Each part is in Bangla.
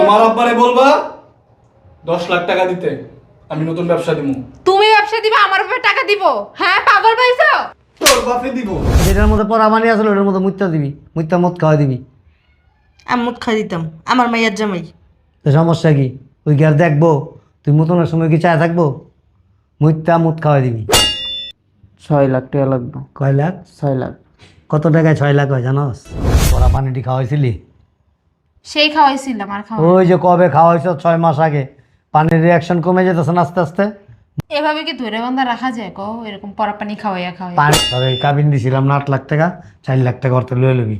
তোমার আব্বারে বলবা দশ লাখ টাকা দিতে আমি নতুন ব্যবসা দিব তুমি ব্যবসা দিবে আমার উপরে টাকা দিব। হ্যাঁ পাগল পাইছো? তোর বাপে দিব। যেটার মধ্যে পড়া মানি আসলে ওটার মধ্যে মুত্যা দিবি। মুত্যা মদ খাওয়াই দিবি। আমি মুখ খাই দিতাম। আমার মাইয়ার জামাই। তো সমস্যা কি? ওই আর দেখব? তুই মতনের সময় কি চায় থাকব? মুত্যা মুত খাওয়াই দিবি। ছয় লাখ টাকা লাগবে। কয় লাখ? ছয় লাখ। কত টাকায় ছয় লাখ হয় জানোস? পড়া পানিটি খাওয়াইছিলি? সেই খাওয়াইছিলাম আর খাওয়া ওই যে কবে খাওয়াইছ ছয় মাস আগে? পানির রিয়াকশন কমে যেতেছে আস্তে আস্তে? এভাবে কি ধরে বান্ধা রাখা যায়? কো এরকম পরা পানি খাওয়াইয়া খাওয়াইয়া। পানি ধর কাবিন দিছিলাম না আট লাখ টাকা চার লাখ টাকা অর্থ লয়ে লবি।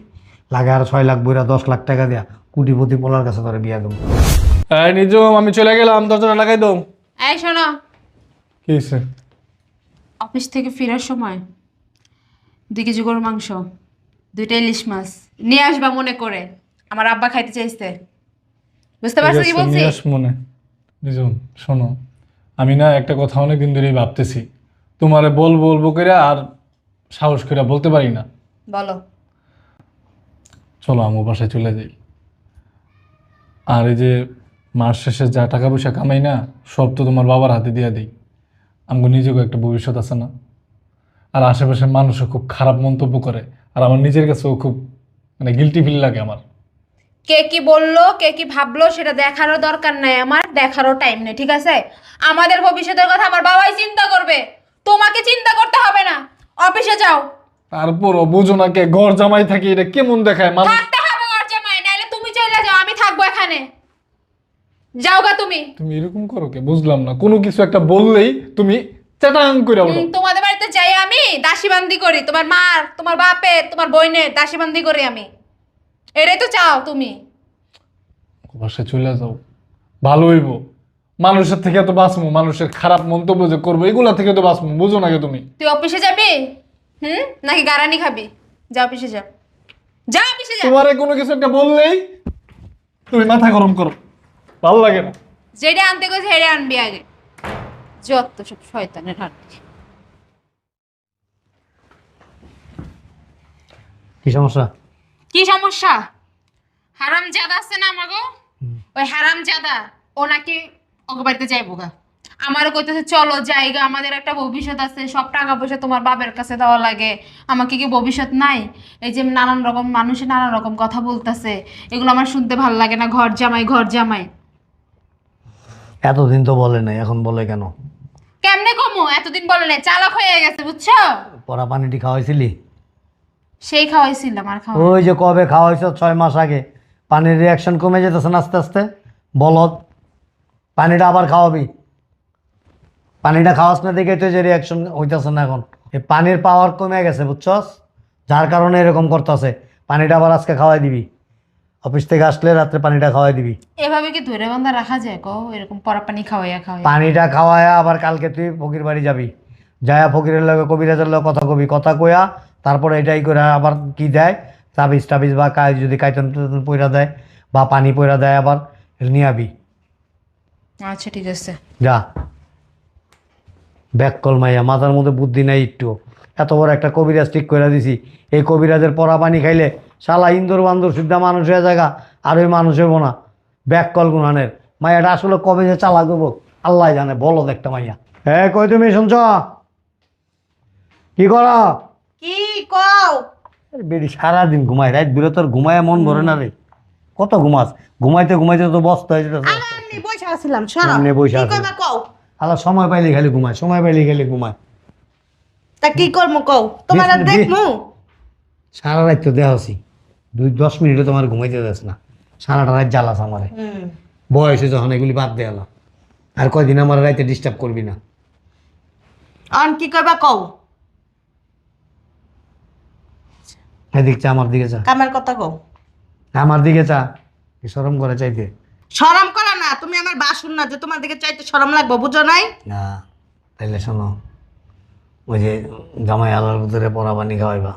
লাগে আর ছয় লাখ বইরা দশ লাখ টাকা দেয়া কুটিপতি পোলার কাছে তোরে বিয়া দেবো। এই নিজম আমি চলে গেলাম দরজাটা লাগাই দাও। এই শোনো। কি হয়েছে অফিস থেকে ফেরার সময় দুই কেজি গরুর মাংস দুইটা ইলিশ মাছ নিয়ে আসবা মনে করে। আমার আব্বা খাইতে চাইছে। বুঝতে পারছ কি বলছি? মনে। নিজম শোনো আমি না একটা কথা অনেকদিন ধরেই ভাবতেছি। তোমারে বল বলব করে আর সাহস করে বলতে পারি না। বলো। চলো আমার বাসায় চলে যাই। আর এই যে মাস শেষে যা টাকা পয়সা কামাই না সব তো তোমার বাবার হাতে দিয়ে দিই। আমাকে নিজেকে একটা ভবিষ্যৎ আছে না। আর আশেপাশের মানুষও খুব খারাপ মন্তব্য করে আর আমার নিজের কাছেও খুব মানে গিলটি ফিল লাগে আমার। কে কি বলল কে কি ভাবলো সেটা দেখারও দরকার নাই আমার দেখারও টাইম নেই ঠিক আছে? আমাদের ভবিষ্যতের কথা আমার বাবাই চিন্তা করবে। তোমাকে চিন্তা করতে হবে না। অফিসে যাও। তারপর বুঝো না কে ঘর জামাই থাকি এটা কেমন দেখায় মানুষ? থাকতে হবে ওর জামাই নাইলে তুমি চলে যাও আমি থাকব এখানে। যাও গা তুমি। তুমি এরকম করো কে? বুঝলাম না। কোনো কিছু একটা বললেই তুমি চেটাং করে হুম, তোমাদের বাড়িতে যাই আমি দাসীবান্দি করি। তোমার মার তোমার বাপের তোমার বোনের দাসীবান্দি করি আমি। এটাই তো চাও তুমি? বাসায় চলে যাও। ভালো হইব। মানুষের থেকে তো বাঁচবো মানুষের খারাপ মন্তব্য যে করব এগুলা থেকে তো বাঁচবো বুঝো না কে তুমি? তুই অফিসে যাবি? হুম? নাকি গারানি খাবি? যা অফিসে যা। যা অফিসে যা। তোমারে কোনো কিছু একটা বললেই তুমি মাথা গরম করো। ভালো লাগে না। যেটা আনতে গেছে হেড়ে আনবি আগে। যত সব শয়তানের হাট কি সমস্যা? কি সমস্যা? হারাম জাদা আছে না আমাগো? ওই হারাম জাদা ও নাকি ওকে বাড়িতে যাইবো গা। আমারও কইতেছে চলো জায়গা আমাদের একটা ভবিষ্যৎ আছে সব টাকা পয়সা তোমার বাবার কাছে দেওয়া লাগে। আমাকে কি ভবিষ্যৎ নাই? এই যে নানান রকম মানুষে নানান রকম কথা বলতেছে। এগুলো আমার শুনতে ভালো লাগে না ঘর জামাই ঘর জামাই। এতদিন তো বলে নাই এখন বলে কেন? কেমনে কমু? এতদিন বলে নাই চালাক হয়ে গেছে বুঝছ? পড়া পানিটি খাওয়াইছিলি? সেই খাওয়াইছিলাম আর খাওয়া ওই যে কবে খাওয়াইছ ছয় মাস আগে? পানির রিয়াকশন কমে যেতেছে না আস্তে আস্তে? বলদ পানিটা আবার খাওয়াবি। পানিটা খাওয়াস না দেখে তো যে রিয়াকশন হইতেছে না এখন। এই পানির পাওয়ার কমে গেছে বুঝছস? যার কারণে এরকম করতেছে। পানিটা আবার আজকে খাওয়াই দিবি। অফিস থেকে আসলে রাত্রে পানিটা খাওয়াই দিবি। এভাবে কি ধরে বান্ধা রাখা যায়? কো এরকম পরা পানি খাওয়াইয়া খাওয়াইয়া। পানিটা খাওয়ায়া আবার কালকে তুই ফকির বাড়ি যাবি। যায়া ফকিরের লগে কবিরাজের লগে কথা কবি। কথা কইয়া তারপরে এটাই করে আবার কি দেয়? তাবিজ টাবিজ বা কাজ যদি কাইতন টাইতন পয়রা দেয় বা পানি পয়রা দেয় আবার নিয়ে আবি আচ্ছা ঠিক আছে। যা। ব্যাক কল মাইয়া মাথার মধ্যে বুদ্ধি নাই একটু। এত বড় একটা কবিরাজ ঠিক করে দিছি। এই কবিরাজের পরা পানি খাইলে শালা ইন্দোর বান্দর সিদ্ধা মানুষ হয়ে জায়গা আর ওই মানুষ হইব না। ব্যাক কল গুনানের। মাইয়াটা আসলে কবে যে চালা করব আল্লাহ জানে বলো একটা মাইয়া। হ্যাঁ কই তুমি শুনছ? কি কর? কও। সারাদিন ঘুমায় রাত তোর ঘুমায় মন ভরে না রে। কত ঘুমাস? ঘুমাইতে ঘুমাইতে তো বস্ত হয়ে যেতেছে। আমি বসে আছিলাম সরো এমনি বইসা কি আছিলাম। কইবা কও? আল্লাহ সময় পাইলে খালি ঘুমায় সময় পাইলে খালি ঘুমায়। তা কি করমু কও? তোমার আর দেখমু? সারা রাত তো দুই দশ মিনিটও তোমার ঘুমাইতে যাস না। সারাটা রাত জ্বালাস আমারে। বয়সে যখন এগুলি বাদ দেওয়ালা আর কয়দিন আমার রাইতে ডিস্টার্ব করবি না। অন কি করবা কও? এদিক চা আমার দিকে চা। কামের কথা কও। আমার দিকে চা। কি সরম করে চাইতে? শরম করো না তুমি আমার বাসুন না যে তোমার দিকে চাইতে শরম লাগবে বুঝো নাই? না তাইলে শোনো ওই যে জামাই আলার ভিতরে পড়া পানি খাওয়াইবা।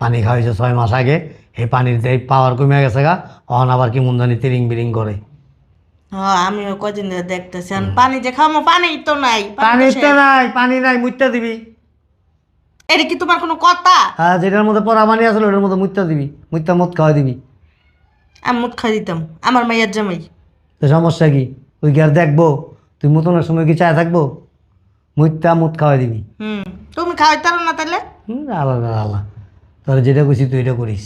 পানি খাওয়াইছে ছয় মাস আগে এই পানির এই পাওয়ার কমে গেছে গা অহন আবার কি মুন্দানি তিরিং বিরিং করে। হ্যাঁ আমিও কদিন দেখতেছি পানি যে খামো পানি তো নাই। পানি তো নাই পানি নাই মুইতা দিবি। এটা কি তোমার কোনো কথা? আর যেটার মধ্যে পড়া পানি আসলে ওটার মধ্যে মুইতা দিবি। মুইতা মদ খাওয়াই দিবি। আমি মুখ খাই দিতাম। আমার মাইয়ার জামাই। তো সমস্যা কি? কি আর দেখব? তুই মতনের সময় কি চায় থাকব? মুইতা মুত খাওয়াই দিবি। হুম। তুমি খাওয়াইতারো না তাহলে? হুম আলাদা আলাদা তোর যেটা কইছি তুই এটা করিস।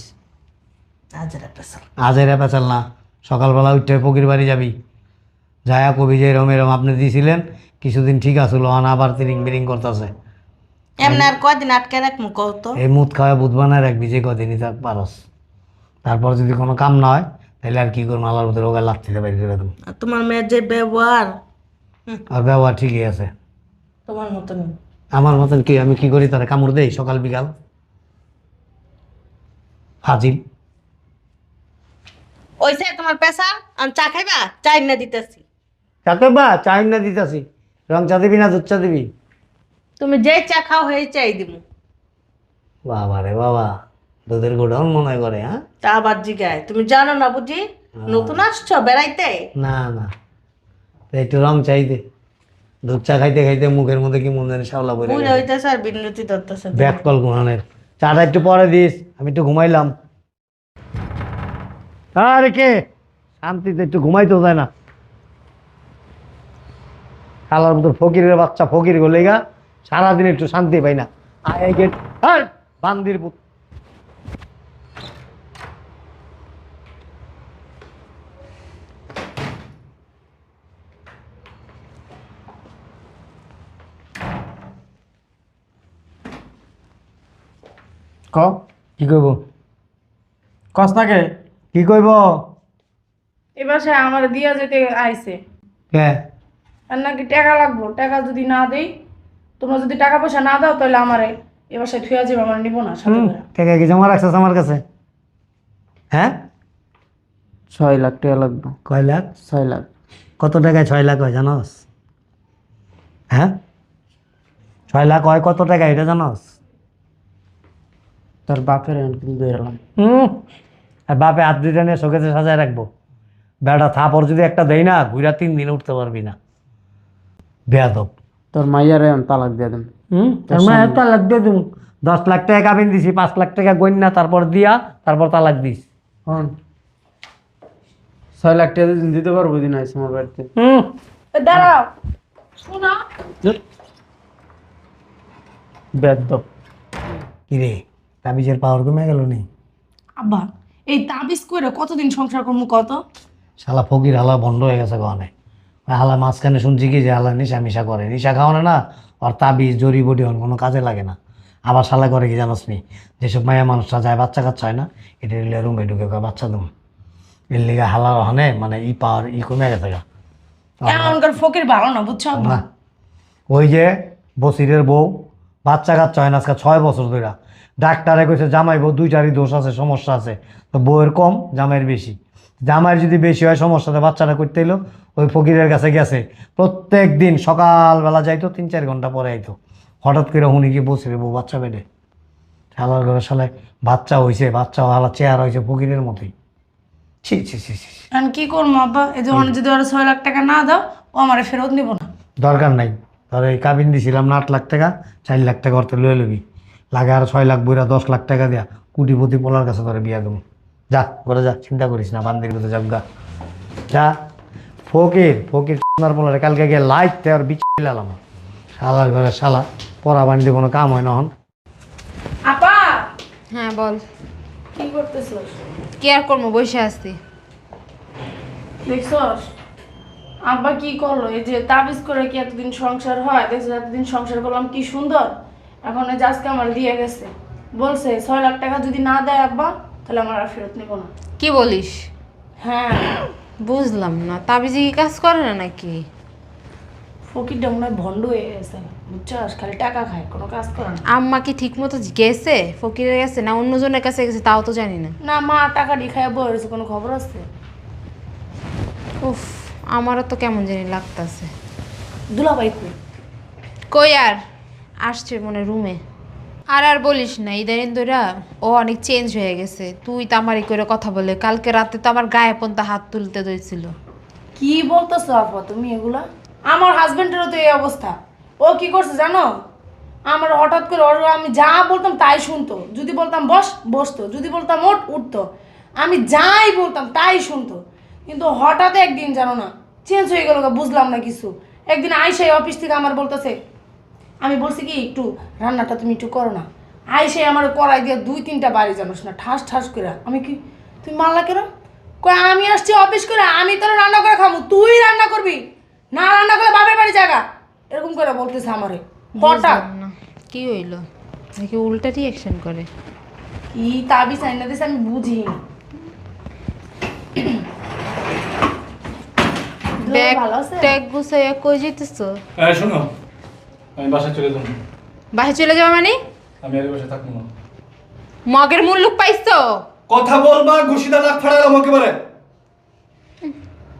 হাজারা পেশাল। আজ এরা পেঁচাল না। সকালবেলা উঠে ফকির বাড়ি যাবি। যায়া কবি যে এরম এরম আপনি দিয়েছিলেন কিছুদিন ঠিক আছিল আবার তিরিং বিরিং করতেছে। এমনি আর কয়দিন আটকে রাখব কত এই মুদ খাওয়া বুধ বানায় রাখবি যে কদিনই থাক পারস। তারপর যদি কোনো কাম না হয় তাহলে আর কি করব? আল্লাহর ভিতরে ওকে লাগতে দেবো। আর তোমার মেয়ের যে ব্যবহার? আর ব্যবহার ঠিকই আছে। তোমার মতন আমার মতন কি? আমি কি করি? তারা কামড় দেই সকাল বিকাল? হাজির ওইসে তোমার পেশা? আমি চা খাইবা? চাই না দিতেছি। চাতে বা চাই না দিতেছি। রং চা দিবি না দুধ চা দিবি? তুমি যে চা খাও সেই চাই দিব বাবা রে বাবা দুধের গোডাউন মনে করে হ্যাঁ? তা আবার জিগায়। তুমি জানো না বুঝি? নতুন আসছো বেড়াইতে? না না। একটু রং চাইতে দুধ চা খাইতে খাইতে মুখের মধ্যে কি মনে হয় শাওলা বলে বুঝে হইতেছে আর বিনতি ধরতেছে। ব্যাক কল ঘুমানের চাটা একটু পরে দিস আমি একটু ঘুমাইলাম। আরে কে? শান্তিতে একটু ঘুমাইতেও যায় না। কালার মতো ফকিরের বাচ্চা ফকির গলে গা সারাদিন একটু শান্তি পাই না। গেট বান্দির পুত। ক? কি কইব? কস না কে? কি কইব? এ বাসায় আমার দিয়া যেতে আইছে। কে? আর নাকি টাকা লাগবো? টাকা যদি না দেই তোমরা যদি টাকা পয়সা না দাও তাহলে আমারে এ বাসায় থুয়া যাবে আমার নিব না সাথে করে। টাকা কি জমা রাখছিস আমার কাছে? হ্যাঁ? ছয় লাখ টাকা লাগবে। কয় লাখ? ছয় লাখ। কত টাকায় ছয় লাখ হয় জানোস? হ্যাঁ? ছয় লাখ হয় কত টাকা এটা জানোস? তোর বাপের কিন্তু হুম আর বাপে হাত দুইটা নিয়ে শোকেতে সাজায় রাখব। বেড়া থাপড় যদি একটা দেই না ঘুরা তিন দিন উঠতে পারবি না। বেয়াদব। তোর মাইয়ার এখন তালাক দিয়ে দেন হুম? তার মানে তালাক দিয়ে দিন দশ লাখ টাকা কাবিন দিছি পাঁচ লাখ টাকা গন্যা তারপর দিয়া তারপর তালাক দিস। হন। ছয় লাখ টাকা দিতে পারব দিন আইসি আমার বাড়িতে। হুম। দাঁড়াও। শোনা। বেয়াদব কিরে তাবিজের পাওয়ার কমে গেল নি? আব্বা এই তাবিজ করে কতদিন সংসার করব কত? শালা ফকির হালা বন্ধ হয়ে গেছে গহনে। হালা মাঝখানে শুনছি কি যে হালা নিশা মিশা করে। নিশা খাওয়ানো না আর তাবিজ জড়ি বডি হন কোনো কাজে লাগে না। আবার শালা করে কি জানোস নি? যেসব মায়া মানুষরা যায় বাচ্চা কাচ্চা হয় না এটা নিলে রুমে ঢুকে বাচ্চা দুম এর লিগে হালা হনে মানে ই পাওয়ার ই কমে গেছে গা। এমনকার ফকির ভালো না বুঝছ? না। ওই যে বসিরের বউ বাচ্চা কাচ্চা হয় না আজকে ছয় বছর ধরে ডাক্তারে কইছে জামাই বউ দুইটারই দোষ আছে সমস্যা আছে। তো বউয়ের কম জামাইয়ের বেশি। জামাইয়ের যদি বেশি হয় সমস্যাতে বাচ্চাটা করতে এলো ওই ফকিরের কাছে গেছে। প্রত্যেক দিন সকালবেলা যাইতো তিন চার ঘণ্টা পরে আইতো। হঠাৎ করে হুনি কি বসিরে বউ বাচ্চা বেডে? শালার ঘরে শালায় বাচ্চা হয়েছে বাচ্চা হালা চেয়ার হয়েছে ফকিরের মতোই। ছি ছি ছি ছি ছি। এখন কি করব আব্বা? এই যখন যদি ওরা ছয় লাখ টাকা না দাও ও আমারে ফেরত নিব না। দরকার নাই। ধর এই কাবিন দিছিলাম না আট লাখ টাকা চার লাখ টাকা অর্থ লয়ে লবি। লাগে আর ছয় লাখ বইরা দশ লাখ টাকা দিয়া। কুটিপতি পোলার কাছে ধরে বিয়া দেবো। যা করে যা চিন্তা করিস না বান্দির মতো যাক গা। যা। ফকির ফকির আপনার পোলারে কালকে গিয়ে লাইট আর বিছিলাম শালার ঘরে শালা পড়া বানিতে কোনো কাম হয় না হন আপা! হ্যাঁ বল। কি করতেছো কি আর করব বসে আসছি দেখছস? আব্বা কি করল? এই যে তাবিজ করে কি এতদিন সংসার হয়? দেখছ এতদিন সংসার করলাম কি সুন্দর? এখন আজকে আমার দিয়ে গেছে। বলছে ছয় লাখ টাকা যদি না দেয় আব্বা তাহলে আমার আর ফেরত নিব না। কি বলিস? হ্যাঁ। বুঝলাম না। তাবিজি কি কাজ করে না নাকি? ফকিরটা মনে হয় ভণ্ড হয়ে গেছে। বুঝছস? খালি টাকা খায় কোনো কাজ করে না। আম্মা কি ঠিক মতো গেছে? ফকিরের গেছে না অন্যজনের কাছে গেছে তাও তো জানি না। না মা টাকা দিয়ে খায় বই কোনো খবর আছে? উফ আমারও তো কেমন জানি লাগতাছে। দুলাভাই কই? কই আর? আসছে মনে রুমে। আর আর বলিস না, ইদানিং ধরা ও অনেক চেঞ্জ হয়ে গেছে। তুই তো আমারই করে কথা বলে, কালকে রাতে তো আমার গায়ে পন্থা হাত তুলতে দিয়েছিল কি বলতেছো আপা তুমি এগুলা? আমার হাজবেন্ডেরও তো এই অবস্থা। ও কি করছে জানো? আমার হঠাৎ করে ওর আমি যা বলতাম তাই শুনতো। যদি বলতাম বস, বসতো। যদি বলতাম ওঠ, উঠতো। আমি যাই বলতাম তাই শুনতো। কিন্তু হঠাৎ একদিন জানো না চেঞ্জ হয়ে গেল বুঝলাম না কিছু। একদিন আইসাই অফিস থেকে আমার বলতেছে আমি বলছি কি একটু রান্নাটা তুমি একটু করো না। আইসে আমার কড়াই দিয়ে দুই তিনটা বাড়ি জানোস না ঠাস ঠাস করে। আমি কি তুমি মারলা কেন? কয় আমি আসছি অফিস করে আমি তোর রান্না করে খাব তুই রান্না করবি? না রান্না করে বাপের বাড়ি জায়গা এরকম করে বলতেছে আমারে হঠাৎ। না। কি হইল? নাকি উল্টা রিয়াকশন করে? কি তাবি চাই না দিছে আমি বুঝি ব্যাগ ট্যাগ গুছাইয়া কই যেতেছো হ্যাঁ শোনো আমি বাসায় চলে যাব। বাসে চলে যাওয়া মানে? আমি আর বাসায় থাকব না। মগের মুল্লুক পাইছো কথা বলবা ঘুষিদা নাক ফাড়ালাম একেবারে।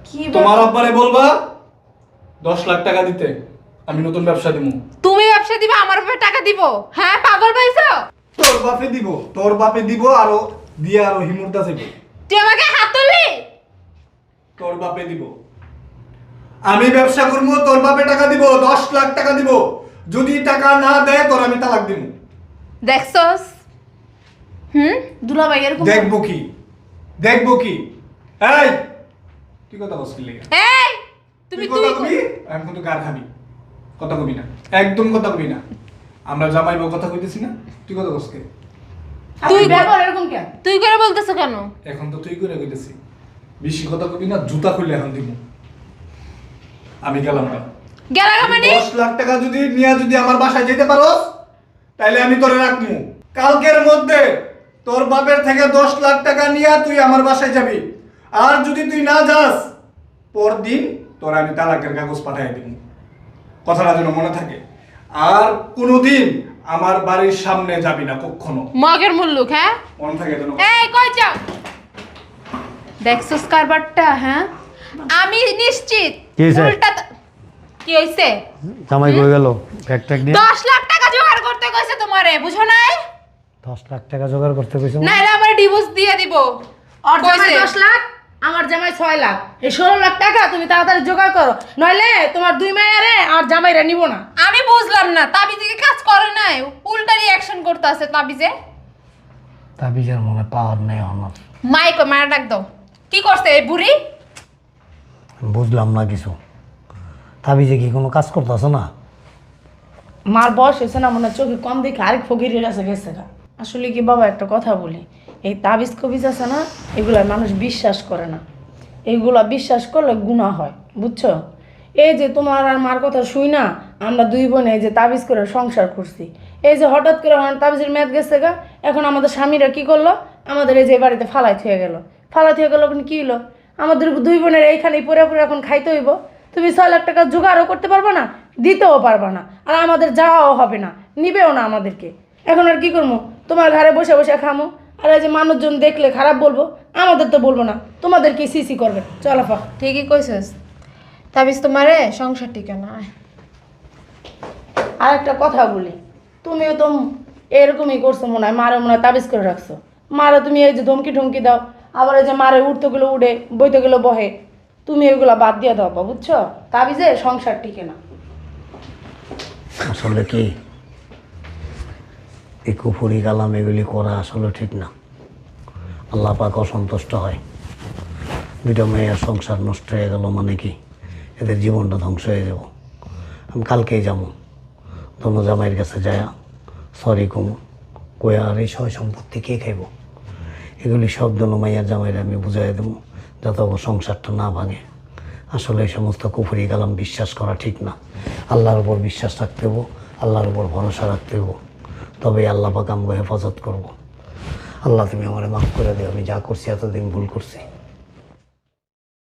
কি তোমার আব্বারে বলবা দশ লাখ টাকা দিতে আমি নতুন ব্যবসা দিব তুমি ব্যবসা দিবা আমার উপরে টাকা দিব। হ্যাঁ পাগল পাইছো? তোর বাপে দিব তোর বাপে দিব আরও দিয়ে আরও হিমুরদা যাবে তুই আমাকে হাত তুললি তোর বাপে দিব। আমি ব্যবসা করব তোর বাপে টাকা দিব দশ লাখ টাকা দিব। যদি টাকা না দেয় তোর আমি তালাক দিব দেখছস? হুম? দুলাভাই এরকম দেখব কি? দেখব কি? এই! তুই কথা বলছিস লেগে? এই! তুমি তুই কবি? আমি কিন্তু গার খাবি। কথা কবি না। একদম কথা কবি না। আমরা জামাই বউ কথা কইতেছি না। তুই কথা বসকে তুই তুই- ব্যবহার এরকম কেন? তুই করে বলতেছো কেন? এখন তো তুই করে কইতেছি। বেশি কথা কবি না জুতা খুললে এখন দিব আমি গেলাম না। গেলা মানে? দশ লাখ টাকা যদি নিয়ে যদি আমার বাসায় যেতে পারো তাহলে আমি তোরে রাখব কালকের মধ্যে তোর বাপের থেকে দশ লাখ টাকা নিয়ে তুই আমার বাসায় যাবি। আর যদি তুই না যাস পরদিন তোর আমি তালাকের কাগজ পাঠিয়ে দিব কথাটা যেন মনে থাকে। আর কোনোদিন আমার বাড়ির সামনে যাবি না কখনো। মগের মুল্লুক হ্যাঁ? মনে থাকে যেন এই কই যাও? দেখছস কারবারটা হ্যাঁ? আমি নিশ্চিত উল্টা কি হইছে? জামাই কই গেল? ব্যাগ ট্যাগ নিয়ে? দশ লাখ টাকা জোগাড় করতে কইছে তোমারে বুঝো নাই? দশ লাখ টাকা জোগাড় করতে কইছো নাইলে আমার ডিভোর্স দিয়ে দিব। আর জামাই কইছে? দশ লাখ আমার জামাই ছয় লাখ। এই ষোলো লাখ টাকা তুমি তাড়াতাড়ি জোগাড় করো। নইলে তোমার দুই মায়েরে আর জামাইরা নিব না। আমি বুঝলাম না তাবিজে কাজ করে নাই? উল্টা রিয়াকশন করতে আছে তাবিজে। তাবিজের মনে পাওয়ার নেই আমার। মাইক মারা ডাক দাও। কি করছে এই বুড়ি? বুঝলাম না কিছু। তাবিজে কি কোনো কাজ করতেছে না? মার বয়স হয়েছে না, মনে চোখে কম দেখে আরেক ফকিরের কাছে গেছে গা। আসলে কি বাবা, একটা কথা বলি, এই তাবিজ কবিজ আছে না, এগুলা মানুষ বিশ্বাস করে না। এইগুলা বিশ্বাস করলে গুণা হয়, বুঝছ? এই যে তোমার আর মার কথা শুই না, আমরা দুই বোনে এই যে তাবিজ করে সংসার করছি। এই যে হঠাৎ করে আমার তাবিজের মেয়াদ গেছে গা, এখন আমাদের স্বামীরা কি করল? আমাদের এই যে বাড়িতে ফালাই থুয়ে গেল। ফালাই থুয়ে গেল, এখন কি হলো আমাদের দুই বোনের এইখানেই পরে পরে এখন খাইতে হইব। তুমি ছয় লাখ টাকা জোগাড়ও করতে পারবে না দিতেও পারবে না আর আমাদের যাওয়াও হবে না নিবেও না আমাদেরকে। এখন আর কি করব? তোমার ঘরে বসে বসে খামো আর এই যে মানুষজন দেখলে খারাপ বলব আমাদের তো বলব না তোমাদের কি সিসি করবে? চলাফা ঠিকই কইছস। তাবিজ তোমারে সংসার টিকে না আর একটা কথা বলি তুমিও তো এরকমই করছ মনে হয় মারে মনে হয় তাবিজ করে রাখছো। মারে তুমি এই যে ধমকি ঠমকি দাও আবার এই যে মারে উঠতে গেলো উড়ে বইতে গেলো বহে। তুমি এগুলো বাদ দিয়ে দাও বা, বুঝছ? তাবিজে সংসার টিকে না। আসলে কি? এই কুফুরি কালাম এগুলি করা আসলে ঠিক না। আল্লাহ পাক অসন্তুষ্ট হয়। দুইটা মেয়ের সংসার নষ্ট হয়ে গেল মানে কি? এদের জীবনটা ধ্বংস হয়ে যাব। আমি কালকেই যাব। দোনো জামাইয়ের কাছে যায় সরি কমু কয়া আর এই সয় সম্পত্তি কে খাইব? এগুলি সব দোনো মাইয়ার জামাইরে আমি বুঝাই দেবো। যাতে আমার সংসারটা না ভাঙে। আসলে এই সমস্ত কুফুরি কালাম বিশ্বাস করা ঠিক না। আল্লাহর উপর বিশ্বাস রাখতে হব, আল্লাহর উপর ভরসা রাখতে হব। তবে আল্লাহ পাক হেফাজত করব। আল্লাহ তুমি আমার মাফ করে দিও, আমি যা করছি এতদিন ভুল করছি।